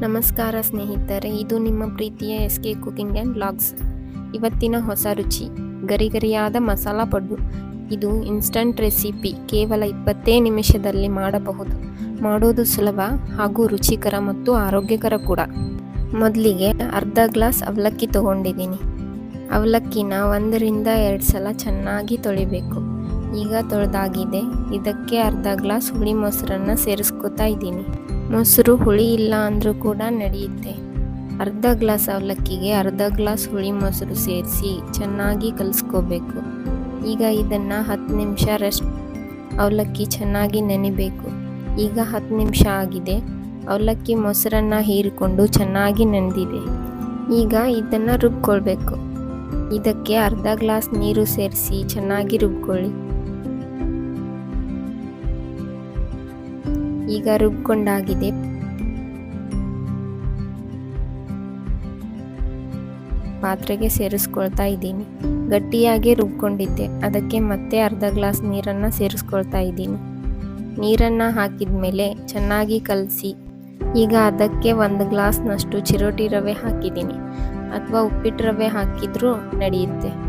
ನಮಸ್ಕಾರ ಸ್ನೇಹಿತರೆ, ಇದು ನಿಮ್ಮ ಪ್ರೀತಿಯ S K cooking and blogs ಇವತ್ತಿನ ಹೊಸ ರುಚಿ, ಗರಿಗರಿಯಾದ ಮಸಾಲ ಪಡ್ಡು. ಇದು ಇನ್ಸ್ಟಂಟ್ ರೆಸಿಪಿ ಕೇವಲ ಇಪ್ಪತ್ತೇ ನಿಮಿಷದಲ್ಲಿ ಮಾಡಬಹುದು. ಮಾಡೋದು ಸುಲಭ ಹಾಗೂ ರುಚಿಕರ ಮತ್ತು ಆರೋಗ್ಯಕರ ಕೂಡ. ಮೊದಲಿಗೆ ಅರ್ಧ ಗ್ಲಾಸ್ ಅವಲಕ್ಕಿ ತಗೊಂಡಿದ್ದೀನಿ. ಅವಲಕ್ಕಿನ ಒಂದರಿಂದ ಎರಡು ಸಲ ಚೆನ್ನಾಗಿ ತೊಳಿಬೇಕು. ಈಗ ತೊಳೆದಾಗಿದೆ. ಇದಕ್ಕೆ ಅರ್ಧ ಗ್ಲಾಸ್ ಹುಳಿ ಮೊಸರನ್ನು ಸೇರಿಸ್ಕೊತಾ ಇದ್ದೀನಿ. ಮೊಸರು ಹುಳಿ ಇಲ್ಲ ಅಂದರೂ ಕೂಡ ನಡೆಯುತ್ತೆ. ಅರ್ಧ ಗ್ಲಾಸ್ ಅವಲಕ್ಕಿಗೆ ಅರ್ಧ ಗ್ಲಾಸ್ ಹುಳಿ ಮೊಸರು ಸೇರಿಸಿ ಚೆನ್ನಾಗಿ ಕಲಿಸ್ಕೋಬೇಕು. ಈಗ ಇದನ್ನು ಹತ್ತು ನಿಮಿಷ ರೆಸ್ಟ್ ಅವಲಕ್ಕಿ ಚೆನ್ನಾಗಿ ನೆನಿಬೇಕು. ಈಗ ಹತ್ತು ನಿಮಿಷ ಆಗಿದೆ. ಅವಲಕ್ಕಿ ಮೊಸರನ್ನು ಹೀರಿಕೊಂಡು ಚೆನ್ನಾಗಿ ನೆನೆದಿದೆ ಈಗ ಇದನ್ನು ರುಬ್ಕೊಳ್ಬೇಕು. ಇದಕ್ಕೆ ಅರ್ಧ ಗ್ಲಾಸ್ ನೀರು ಸೇರಿಸಿ ಚೆನ್ನಾಗಿ ರುಬ್ಕೊಳ್ಳಿ. ಈಗ ರುಬ್ಕೊಂಡಾಗಿದೆ. ಪಾತ್ರೆಗೆ ಸೇರಿಸ್ಕೊಳ್ತಾ ಇದ್ದೀನಿ. ಗಟ್ಟಿಯಾಗಿ ರುಬ್ಕೊಂಡಿದ್ದೆ. ಅದಕ್ಕೆ ಮತ್ತೆ ಅರ್ಧ ಗ್ಲಾಸ್ ನೀರನ್ನು ಸೇರಿಸ್ಕೊಳ್ತಾ ಇದ್ದೀನಿ. ನೀರನ್ನು ಹಾಕಿದ ಮೇಲೆ ಚೆನ್ನಾಗಿ ಕಲಸಿ. ಈಗ ಅದಕ್ಕೆ ಒಂದು ಗ್ಲಾಸ್ನಷ್ಟು ಚಿರೋಟಿ ರವೆ ಹಾಕಿದ್ದೀನಿ. ಅಥವಾ ಉಪ್ಪಿಟ್ಟು ರವೆ ಹಾಕಿದ್ರೂ ನಡೆಯುತ್ತೆ.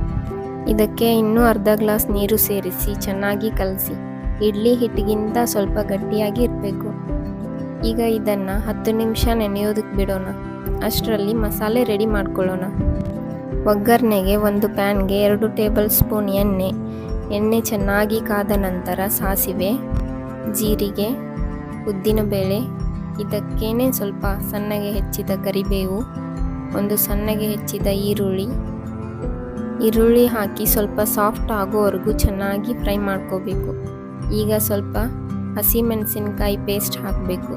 ಇದಕ್ಕೆ ಇನ್ನೂ ಅರ್ಧ ಗ್ಲಾಸ್ ನೀರು ಸೇರಿಸಿ ಚೆನ್ನಾಗಿ ಕಲಸಿ. ಇಡ್ಲಿ ಹಿಟ್ಟಿಗಿಂತ ಸ್ವಲ್ಪ ಗಟ್ಟಿಯಾಗಿ ಇರಬೇಕು. ಈಗ ಇದನ್ನು ಹತ್ತು ನಿಮಿಷ ನೆನೆಯೋದಕ್ಕೆ ಬಿಡೋಣ. ಅಷ್ಟರಲ್ಲಿ ಮಸಾಲೆ ರೆಡಿ ಮಾಡ್ಕೊಳ್ಳೋಣ. ಒಗ್ಗರಣೆಗೆ ಒಂದು ಪ್ಯಾನ್ಗೆ ಎರಡು ಟೇಬಲ್ ಸ್ಪೂನ್ ಎಣ್ಣೆ. ಎಣ್ಣೆ ಚೆನ್ನಾಗಿ ಕಾದ ನಂತರ ಸಾಸಿವೆ, ಜೀರಿಗೆ ಉದ್ದಿನಬೇಳೆ ಇದಕ್ಕೇನೆ ಸ್ವಲ್ಪ ಸಣ್ಣಗೆ ಹೆಚ್ಚಿದ ಕರಿಬೇವು, ಒಂದು ಸಣ್ಣಗೆ ಹೆಚ್ಚಿದ ಈರುಳ್ಳಿ. ಈರುಳ್ಳಿ ಹಾಕಿ ಸ್ವಲ್ಪ ಸಾಫ್ಟ್ ಆಗೋವರೆಗೂ ಚೆನ್ನಾಗಿ ಫ್ರೈ ಮಾಡ್ಕೋಬೇಕು. ಈಗ ಸ್ವಲ್ಪ ಹಸಿಮೆಣಸಿನ್ಕಾಯಿ ಪೇಸ್ಟ್ ಹಾಕಬೇಕು.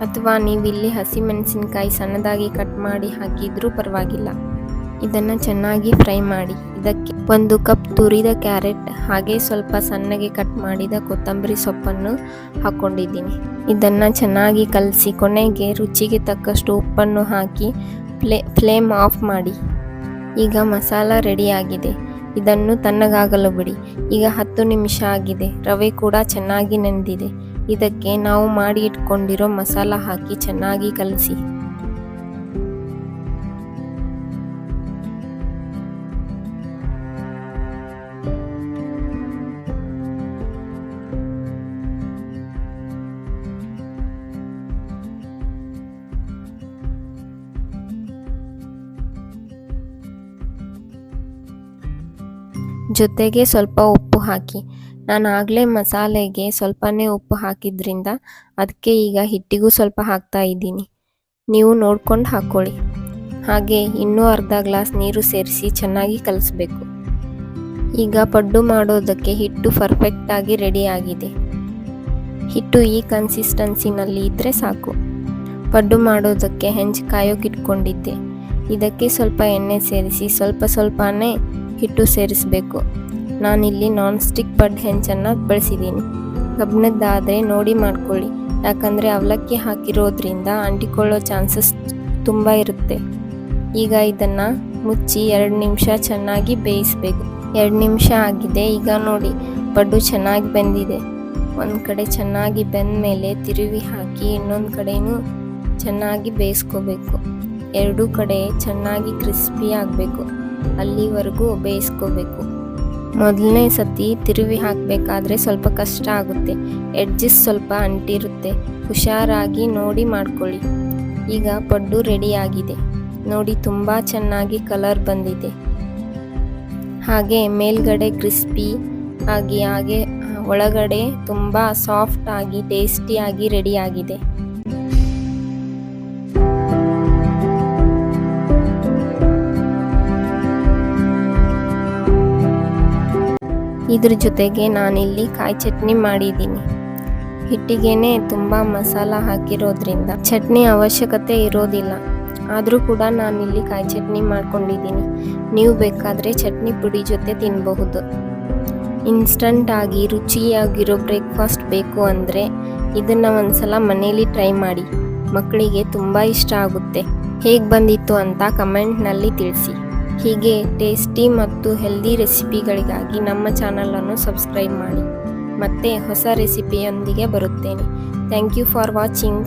ಅಥವಾ ನೀವಿಲ್ಲಿ ಹಸಿಮೆಣಸಿನ್ಕಾಯಿ ಸಣ್ಣದಾಗಿ ಕಟ್ ಮಾಡಿ ಹಾಕಿದರೂ ಪರವಾಗಿಲ್ಲ. ಇದನ್ನು ಚೆನ್ನಾಗಿ ಫ್ರೈ ಮಾಡಿ. ಇದಕ್ಕೆ ಒಂದು ಕಪ್ ತುರಿದ ಕ್ಯಾರೆಟ್ ಹಾಗೆ ಸ್ವಲ್ಪ ಸಣ್ಣಗೆ ಕಟ್ ಮಾಡಿದ ಕೊತ್ತಂಬರಿ ಸೊಪ್ಪನ್ನು ಹಾಕ್ಕೊಂಡಿದ್ದೀನಿ ಇದನ್ನು ಚೆನ್ನಾಗಿ ಕಲಸಿ ಕೊನೆಗೆ ರುಚಿಗೆ ತಕ್ಕಷ್ಟು ಉಪ್ಪನ್ನು ಹಾಕಿ ಫ್ಲೇ ಫ್ಲೇಮ್ ಆಫ್ ಮಾಡಿ. ಈಗ ಮಸಾಲ ರೆಡಿಯಾಗಿದೆ ಇದನ್ನು ತಣ್ಣಗಾಗಲು ಬಿಡಿ. ಈಗ ಹತ್ತು ನಿಮಿಷ ಆಗಿದೆ. ರವೆ ಕೂಡ ಚೆನ್ನಾಗಿ ನೆಂದಿದೆ. ಇದಕ್ಕೆ ನಾವು ಮಾಡಿ ಇಟ್ಕೊಂಡಿರೋ ಮಸಾಲ ಹಾಕಿ ಚೆನ್ನಾಗಿ ಕಲಸಿ. ಜೊತೆಗೆ ಸ್ವಲ್ಪ ಉಪ್ಪು ಹಾಕಿ. ನಾನು ಆಗಲೇ ಮಸಾಲೆಗೆ ಸ್ವಲ್ಪನೇ ಉಪ್ಪು ಹಾಕಿದ್ರಿಂದ ಅದಕ್ಕೆ ಈಗ ಹಿಟ್ಟಿಗೂ ಸ್ವಲ್ಪ ಹಾಕ್ತಾ ಇದ್ದೀನಿ. ನೀವು ನೋಡ್ಕೊಂಡು ಹಾಕ್ಕೊಳ್ಳಿ ಹಾಗೆ ಇನ್ನೂ ಅರ್ಧ ಗ್ಲಾಸ್ ನೀರು ಸೇರಿಸಿ ಚೆನ್ನಾಗಿ ಕಲಿಸ್ಬೇಕು. ಈಗ ಪಡ್ಡು ಮಾಡೋದಕ್ಕೆ ಹಿಟ್ಟು ಪರ್ಫೆಕ್ಟಾಗಿ ರೆಡಿ ಆಗಿದೆ. ಹಿಟ್ಟು ಈ ಕನ್ಸಿಸ್ಟೆನ್ಸಿನಲ್ಲಿ ಇದ್ದರೆ ಸಾಕು. ಪಡ್ಡು ಮಾಡೋದಕ್ಕೆ ಹೆಂಚು ಕಾಯೋಗಿಟ್ಕೊಂಡಿದ್ದೆ ಇದಕ್ಕೆ ಸ್ವಲ್ಪ ಎಣ್ಣೆ ಸೇರಿಸಿ ಸ್ವಲ್ಪ ಸ್ವಲ್ಪನೇ ಹಿಟ್ಟು ಸೇರಿಸಬೇಕು. ನಾನಿಲ್ಲಿ ನಾನ್ ಸ್ಟಿಕ್ ಪಡ್ ಹೆಂಚನ್ನು ಬಳಸಿದ್ದೀನಿ ಕಬ್ಬಿಣದ್ದಾದರೆ ನೋಡಿ ಮಾಡ್ಕೊಳ್ಳಿ. ಯಾಕಂದರೆ ಅವಲಕ್ಕಿ ಹಾಕಿರೋದ್ರಿಂದ ಅಂಟಿಕೊಳ್ಳೋ ಚಾನ್ಸಸ್ ತುಂಬ ಇರುತ್ತೆ. ಈಗ ಇದನ್ನು ಮುಚ್ಚಿ ಎರಡು ನಿಮಿಷ ಚೆನ್ನಾಗಿ ಬೇಯಿಸಬೇಕು. ಎರಡು ನಿಮಿಷ ಆಗಿದೆ, ಈಗ ನೋಡಿ. ಪಡ್ಡು ಚೆನ್ನಾಗಿ ಬೆಂದಿದೆ. ಒಂದು ಕಡೆ ಚೆನ್ನಾಗಿ ಬೆಂದ ಮೇಲೆ ತಿರುವಿ ಹಾಕಿ ಇನ್ನೊಂದು ಕಡೆಯೂ ಚೆನ್ನಾಗಿ ಬೇಯಿಸ್ಕೋಬೇಕು. ಎರಡೂ ಕಡೆ ಚೆನ್ನಾಗಿ ಕ್ರಿಸ್ಪಿ ಆಗಬೇಕು. ಅಲ್ಲಿವರೆಗೂ ಬೇಯಿಸ್ಕೋಬೇಕು. ಮೊದಲನೇ ಸತಿ ತಿರುವಿ ಹಾಕಬೇಕಾದ್ರೆ ಸ್ವಲ್ಪ ಕಷ್ಟ ಆಗುತ್ತೆ. ಎಡ್ಜಸ್ ಸ್ವಲ್ಪ ಅಂಟಿರುತ್ತೆ. ಹುಷಾರಾಗಿ ನೋಡಿ ಮಾಡ್ಕೊಳ್ಳಿ. ಈಗ ಪಡ್ಡು ರೆಡಿಯಾಗಿದೆ. ನೋಡಿ ತುಂಬ ಚೆನ್ನಾಗಿ ಕಲರ್ ಬಂದಿದೆ. ಹಾಗೆ ಮೇಲ್ಗಡೆ ಕ್ರಿಸ್ಪಿ ಆಗಿ ಹಾಗೆ ಒಳಗಡೆ ತುಂಬ ಸಾಫ್ಟ್ ಆಗಿ ಟೇಸ್ಟಿಯಾಗಿ ರೆಡಿಯಾಗಿದೆ. ಇದ್ರ ಜೊತೆಗೆ ನಾನಿಲ್ಲಿ ಕಾಯಿ ಚಟ್ನಿ ಮಾಡಿದ್ದೀನಿ. ಹಿಟ್ಟಿಗೆನೆ ತುಂಬ ಮಸಾಲ ಹಾಕಿರೋದ್ರಿಂದ ಚಟ್ನಿ ಅವಶ್ಯಕತೆ ಇರೋದಿಲ್ಲ. ಆದರೂ ಕೂಡ ನಾನಿಲ್ಲಿ ಕಾಯಿ ಚಟ್ನಿ ಮಾಡ್ಕೊಂಡಿದ್ದೀನಿ. ನೀವು ಬೇಕಾದರೆ ಚಟ್ನಿ ಪುಡಿ ಜೊತೆ ತಿನ್ನಬಹುದು ಇನ್ಸ್ಟಂಟ್ ಆಗಿ ರುಚಿಯಾಗಿರೋ ಬ್ರೇಕ್ಫಾಸ್ಟ್ ಬೇಕು ಅಂದರೆ ಇದನ್ನು ಒಂದ್ಸಲ ಮನೇಲಿ ಟ್ರೈ ಮಾಡಿ. ಮಕ್ಕಳಿಗೆ ತುಂಬ ಇಷ್ಟ ಆಗುತ್ತೆ. ಹೇಗೆ ಬಂದಿತ್ತು ಅಂತ ಕಮೆಂಟ್ನಲ್ಲಿ ತಿಳಿಸಿ. ಹೀಗೆ ಟೇಸ್ಟಿ ಮತ್ತು ಹೆಲ್ದಿ ರೆಸಿಪಿಗಳಿಗಾಗಿ ನಮ್ಮ ಚಾನಲನ್ನು ಸಬ್ಸ್ಕ್ರೈಬ್ ಮಾಡಿ. ಮತ್ತೆ ಹೊಸ ರೆಸಿಪಿಯೊಂದಿಗೆ ಬರುತ್ತೇನೆ. Thank you for watching